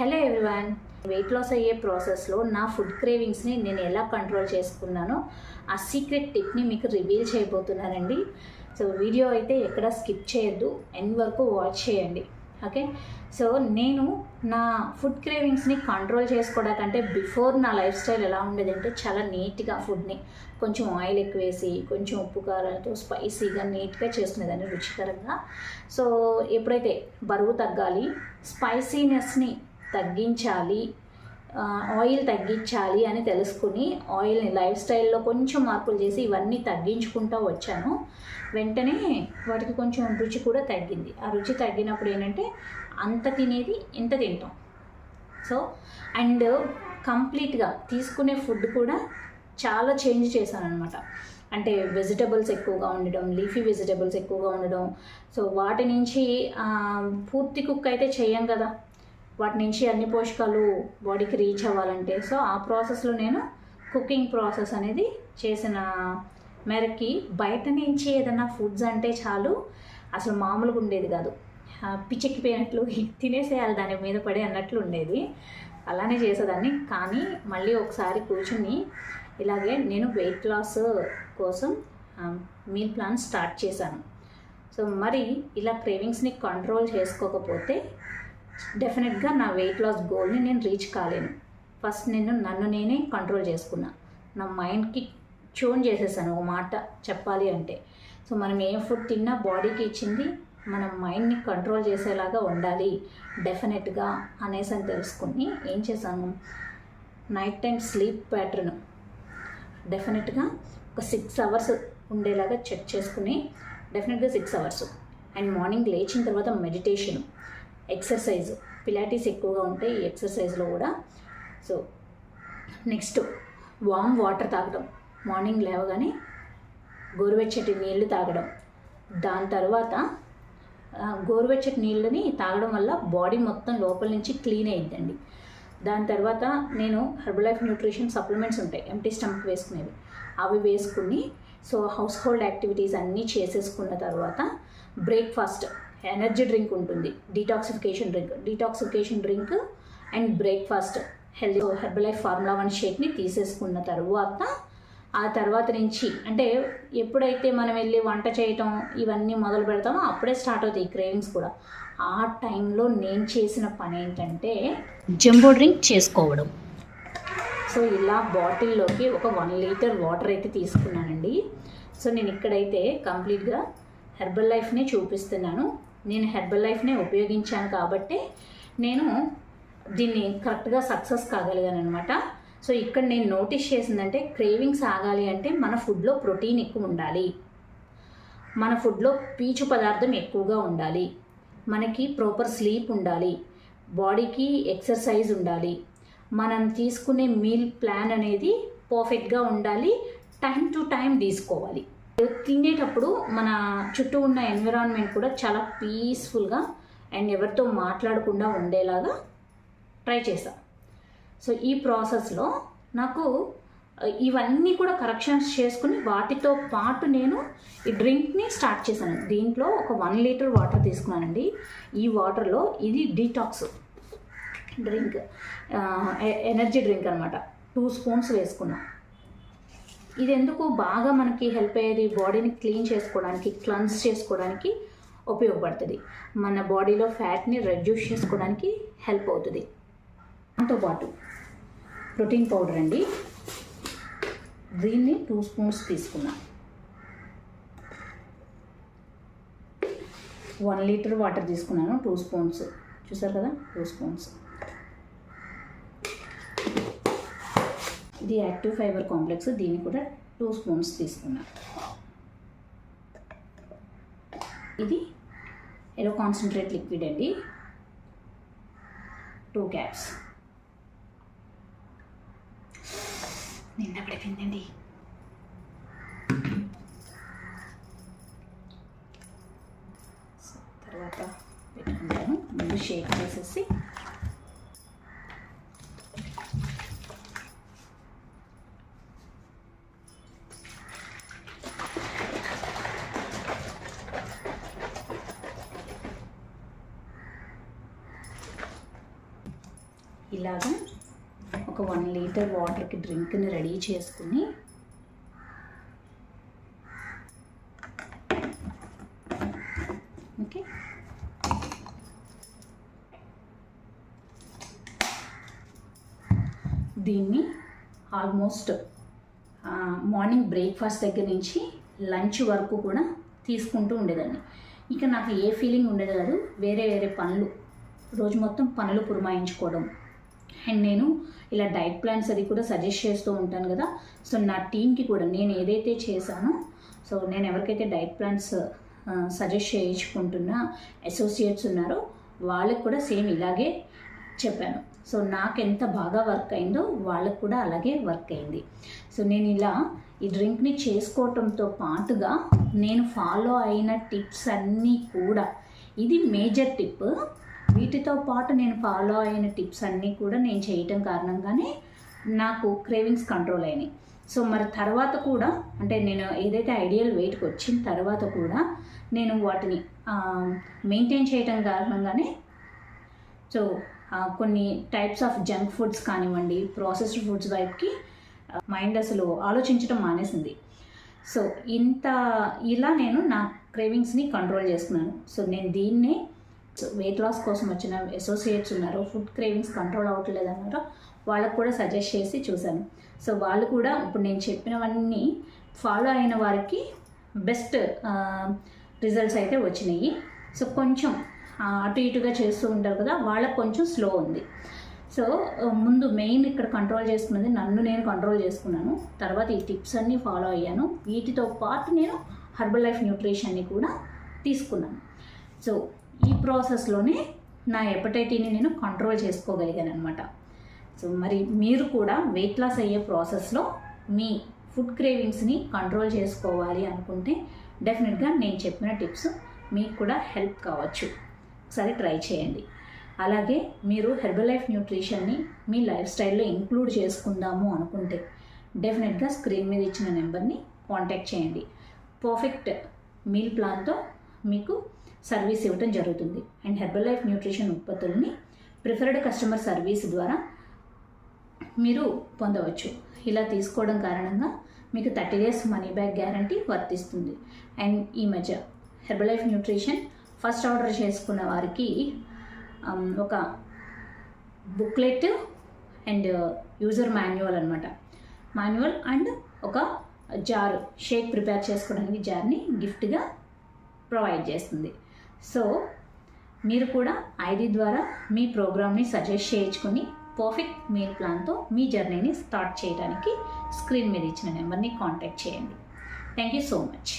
Hello everyone. Weight loss అయ్యే ప్రాసెస్లో నా ఫుడ్ క్రేవింగ్స్ని నేను ఎలా కంట్రోల్ చేసుకున్నానో ఆ సీక్రెట్ టిప్ని మీకు రివీల్ చేయబోతున్నానండి. సో వీడియో అయితే ఎక్కడ స్కిప్ చేయొద్దు. ఎండ్ వరకు వాచ్ చేయండి. ఓకే సో నేను నా ఫుడ్ క్రేవింగ్స్ని కంట్రోల్ చేసుకోవడానికంటే బిఫోర్ నా లైఫ్ స్టైల్ ఎలా ఉండేది అంటే చాలా నీట్గా ఫుడ్ని కొంచెం ఆయిల్ ఎక్కువ వేసి కొంచెం ఉప్పు కారాలతో స్పైసీగా నీట్గా చేసుకునేదాన్ని రుచికరంగా. సో ఎప్పుడైతే బరువు తగ్గాలి స్పైసీనెస్ని తగ్గించాలి ఆయిల్ తగ్గించాలి అని తెలుసుకుని ఆయిల్ని లైఫ్ స్టైల్లో కొంచెం మార్పులు చేసి ఇవన్నీ తగ్గించుకుంటూ వచ్చాను. వెంటనే వాటికి కొంచెం రుచి కూడా తగ్గింది. ఆ రుచి తగ్గినప్పుడు ఏంటంటే అంత తినేది ఇంత తింటాం. సో అండ్ కంప్లీట్గా తీసుకునే ఫుడ్ కూడా చాలా చేంజ్ చేశాను అనమాట అంటే వెజిటబుల్స్ ఎక్కువగా ఉండడం లీఫీ వెజిటబుల్స్ ఎక్కువగా ఉండడం. సో వాటి నుంచి పూర్తి కుక్ అయితే చేయం కదా. వాటి నుంచి అన్ని పోషకాలు బాడీకి రీచ్ అవ్వాలంటే. సో ఆ ప్రాసెస్లో నేను కుకింగ్ ప్రాసెస్ అనేది చేసిన మేరకి బయట నుంచి ఏదైనా ఫుడ్స్ అంటే చాలు అసలు మామూలుగా ఉండేది కాదు. పిచ్చెక్కిపోయినట్లు తినేసేయాలి దాని మీద పడి అన్నట్లు ఉండేది. అలానే చేసేదాన్ని. కానీ మళ్ళీ ఒకసారి కూర్చుని ఇలాగే నేను వెయిట్ లాస్ కోసం మీల్ ప్లాన్ స్టార్ట్ చేశాను. సో మరి ఇలా క్రేవింగ్స్ని కంట్రోల్ చేసుకోకపోతే డెఫినెట్గా నా వెయిట్ లాస్ గోల్ని నేను రీచ్ కాలేను. ఫస్ట్ నేను నన్ను నేనే కంట్రోల్ చేసుకున్నా. నా మైండ్కి ట్యూన్ చేసేసాను ఒక మాట చెప్పాలి అంటే. సో మనం ఏం ఫుడ్ తిన్నా బాడీకి ఇచ్చింది మన మైండ్ని కంట్రోల్ చేసేలాగా ఉండాలి. డెఫినెట్గా అనేసి అని తెలుసుకుని ఏం చేశాను? నైట్ టైం స్లీప్ ప్యాటర్న్ డెఫినెట్గా ఒక సిక్స్ అవర్స్ ఉండేలాగా చెక్ చేసుకుని డెఫినెట్గా సిక్స్ అవర్స్ అండ్ మార్నింగ్ లేచిన తర్వాత మెడిటేషన్ ఎక్సర్సైజ్. పిలాటిస్ ఎక్కువగా ఉంటాయి ఈ ఎక్సర్సైజ్లో కూడా. సో నెక్స్ట్ వామ్ వాటర్ తాగడం. మార్నింగ్ లేవగానే గోరువెచ్చటి నీళ్ళు తాగడం. దాని తర్వాత గోరువెచ్చటి నీళ్ళని తాగడం వల్ల బాడీ మొత్తం లోపల నుంచి క్లీన్ అయిద్దండి. దాని తర్వాత నేను హెర్బలైఫ్ న్యూట్రిషన్ సప్లిమెంట్స్ ఉంటాయి. ఎంటీ స్టమక్ వేసుకునేవి. అవి వేసుకుని సో హౌస్ హోల్డ్ యాక్టివిటీస్ అన్నీ చేసేసుకున్న తర్వాత బ్రేక్ఫాస్ట్ ఎనర్జీ డ్రింక్ ఉంటుంది. Detoxification drink. Detoxification drink and breakfast. Healthy Herbalife formula one షేక్ని తీసేసుకున్న తర్వాత ఆ తర్వాత నుంచి అంటే ఎప్పుడైతే మనం వెళ్ళి వంట చేయటం ఇవన్నీ మొదలు పెడతామో అప్పుడే స్టార్ట్ అవుతాయి క్రేవింగ్స్ కూడా. ఆ టైంలో నేను చేసిన పని ఏంటంటే జంబో డ్రింక్ చేసుకోవడం. సో ఇలా బాటిల్లోకి ఒక వన్ లీటర్ వాటర్ అయితే తీసుకున్నానండి. సో నేను ఇక్కడైతే కంప్లీట్గా హెర్బల్ లైఫ్నే చూపిస్తున్నాను. నేను హెర్బల్ లైఫ్నే ఉపయోగించాను కాబట్టి నేను దీన్ని కరెక్ట్గా సక్సెస్ కాగలిగాను అనమాట సో ఇక్కడ నేను నోటీస్ చేసిందంటే క్రేవింగ్స్ ఆగాలి అంటే మన ఫుడ్లో ప్రోటీన్ ఎక్కువ ఉండాలి. మన ఫుడ్లో పీచు పదార్థం ఎక్కువగా ఉండాలి. మనకి ప్రాపర్ స్లీప్ ఉండాలి. బాడీకి ఎక్సర్సైజ్ ఉండాలి. మనం తీసుకునే మీల్ ప్లాన్ అనేది పర్ఫెక్ట్గా ఉండాలి. టైం టు టైం తీసుకోవాలి. తినేటప్పుడు మన చుట్టూ ఉన్న ఎన్విరాన్మెంట్ కూడా చాలా పీస్ఫుల్గా అండ్ ఎవరితో మాట్లాడకుండా ఉండేలాగా ట్రై చేశాను సో ఈ ప్రాసెస్లో నాకు ఇవన్నీ కూడా కరెక్షన్స్ చేసుకుని వాటితో పాటు నేను ఈ డ్రింక్ని స్టార్ట్ చేశాను. దీంట్లో ఒక వన్ లీటర్ వాటర్ తీసుకున్నానండి. ఈ వాటర్లో ఇది డీటాక్స్ డ్రింక్ ఎనర్జీ డ్రింక్ అనమాట టూ స్పూన్స్ వేసుకున్నాను ఇది ఎందుకు బాగా మనకి హెల్ప్ అయ్యేది బాడీని క్లీన్ చేసుకోవడానికి క్లన్స్ చేసుకోవడానికి ఉపయోగపడుతుంది. మన బాడీలో ఫ్యాట్ని రెడ్యూస్ చేసుకోవడానికి హెల్ప్ అవుతుంది. దాంతోపాటు ప్రోటీన్ పౌడర్ అండి. దీన్ని టూ స్పూన్స్ తీసుకున్నాం వన్ లీటర్ వాటర్ తీసుకున్నాను టూ స్పూన్స్ చూసారు కదా? టూ స్పూన్స్ ఇది యాక్టివ్ ఫైబర్ కాంప్లెక్స్ దీన్ని కూడా టూ స్పూన్స్ తీసుకున్నాను ఇది ఎలో కాన్సన్ట్రేట్ లిక్విడ్ అండి. టూ క్యాప్స్ నిన్న పడిపోయిందండి. తర్వాత పెట్టుకుంటాను. ముందు షేక్ చేసేసి ఇలాగా ఒక వన్ లీటర్ వాటర్కి డ్రింక్ని రెడీ చేసుకుని ఓకే దీన్ని ఆల్మోస్ట్ మార్నింగ్ బ్రేక్ఫాస్ట్ దగ్గర నుంచి లంచ్ వరకు కూడా తీసుకుంటూ ఉండేదాన్ని. ఇక నాకు ఏ ఫీలింగ్ ఉండేది కాదు వేరే వేరే పనులు రోజు మొత్తం పనులు పురమాయించుకోవడం. అండ్ నేను ఇలా డైట్ ప్లాన్స్ అది కూడా సజెస్ట్ చేస్తూ ఉంటాను కదా. సో నా టీంకి కూడా నేను ఏదైతే చేశానో సో నేను ఎవరికైతే డైట్ ప్లాన్స్ సజెస్ట్ చేయించుకుంటున్న అసోసియేట్స్ ఉన్నారో వాళ్ళకి కూడా సేమ్ ఇలాగే చెప్పాను. సో నాకు ఎంత బాగా వర్క్ అయిందో వాళ్ళకు కూడా అలాగే వర్క్ అయింది. సో నేను ఇలా ఈ డ్రింక్ని చేసుకోవటంతో పాటుగా నేను ఫాలో అయిన టిప్స్ అన్నీ కూడా ఇది మేజర్ టిప్. వీటితో పాటు నేను ఫాలో అయిన టిప్స్ అన్నీ కూడా నేను చేయటం కారణంగానే నాకు క్రేవింగ్స్ కంట్రోల్ అయినాయి. సో మరి తర్వాత కూడా అంటే నేను ఏదైతే ఐడియల్ వెయిట్కి వచ్చిన తర్వాత కూడా నేను వాటిని మెయింటైన్ చేయటం కారణంగానే సో కొన్ని టైప్స్ ఆఫ్ జంక్ ఫుడ్స్ కానివ్వండి ప్రాసెస్డ్ ఫుడ్స్ వైపుకి మైండ్ అసలు ఆలోచించడం మానేసింది. సో ఇంత ఇలా నేను నా క్రేవింగ్స్ని కంట్రోల్ చేసుకున్నాను సో నేను దీన్నే వెయిట్ లాస్ కోసం వచ్చిన అసోసియేట్స్ ఉన్నారు. ఫుడ్ క్రేవింగ్స్ కంట్రోల్ అవ్వట్లేదు అన్నారు. వాళ్ళకు కూడా సజెస్ట్ చేసి చూశాను. సో వాళ్ళు కూడా ఇప్పుడు నేను చెప్పినవన్నీ ఫాలో అయిన వారికి బెస్ట్ రిజల్ట్స్ అయితే వచ్చినాయి. సో కొంచెం అటు ఇటుగా చేస్తూ ఉంటారు కదా వాళ్ళకు కొంచెం స్లో ఉంది. సో ముందు మెయిన్ ఇక్కడ కంట్రోల్ చేసుకున్నది నన్ను నేను కంట్రోల్ చేసుకున్నాను. తర్వాత ఈ టిప్స్ అన్నీ ఫాలో అయ్యాను. వీటితో పాటు నేను హర్బల్ లైఫ్ న్యూట్రిషన్ని కూడా తీసుకున్నాను. సో ఈ ప్రాసెస్లోనే నా ఎపటైటీని నేను కంట్రోల్ చేసుకోగలిగాను అనమాట సో మరి మీరు కూడా వెయిట్ లాస్ అయ్యే ప్రాసెస్లో మీ ఫుడ్ క్రేవింగ్స్ని కంట్రోల్ చేసుకోవాలి అనుకుంటే డెఫినెట్గా నేను చెప్పిన టిప్స్ మీకు కూడా హెల్ప్ కావచ్చు. ఒకసారి ట్రై చేయండి. అలాగే మీరు హెర్బల్ లైఫ్ న్యూట్రిషన్ని మీ లైఫ్ స్టైల్లో ఇంక్లూడ్ చేసుకుందాము అనుకుంటే డెఫినెట్గా స్క్రీన్ మీద ఇచ్చిన నెంబర్ని కాంటాక్ట్ చేయండి. పర్ఫెక్ట్ మీల్ ప్లాన్తో మీకు సర్వీస్ ఇవ్వటం జరుగుతుంది. అండ్ హెర్బల్ లైఫ్ న్యూట్రిషన్ ఉత్పత్తులని ప్రిఫర్డ్ కస్టమర్ సర్వీస్ ద్వారా మీరు పొందవచ్చు. ఇలా తీసుకోవడం కారణంగా మీకు thirty days money back guarantee వర్తిస్తుంది. అండ్ ఈ మధ్య Herbalife nutrition first order చేసుకున్న వారికి ఒక బుక్లెట్ అండ్ యూజర్ మాన్యువల్ అనమాట మాన్యువల్ అండ్ ఒక జార్ షేక్ ప్రిపేర్ చేసుకోవడానికి జార్ని గిఫ్ట్గా ప్రొవైడ్ చేస్తుంది. సో మీరు కూడా ఐడి ద్వారా మీ ప్రోగ్రామ్ని సజెస్ట్ చేయించుకుని పర్ఫెక్ట్ మీల్ ప్లాన్తో మీ జర్నీని స్టార్ట్ చేయడానికి స్క్రీన్ మీద ఇచ్చిన నెంబర్ని కాంటాక్ట్ చేయండి. Thank you so much.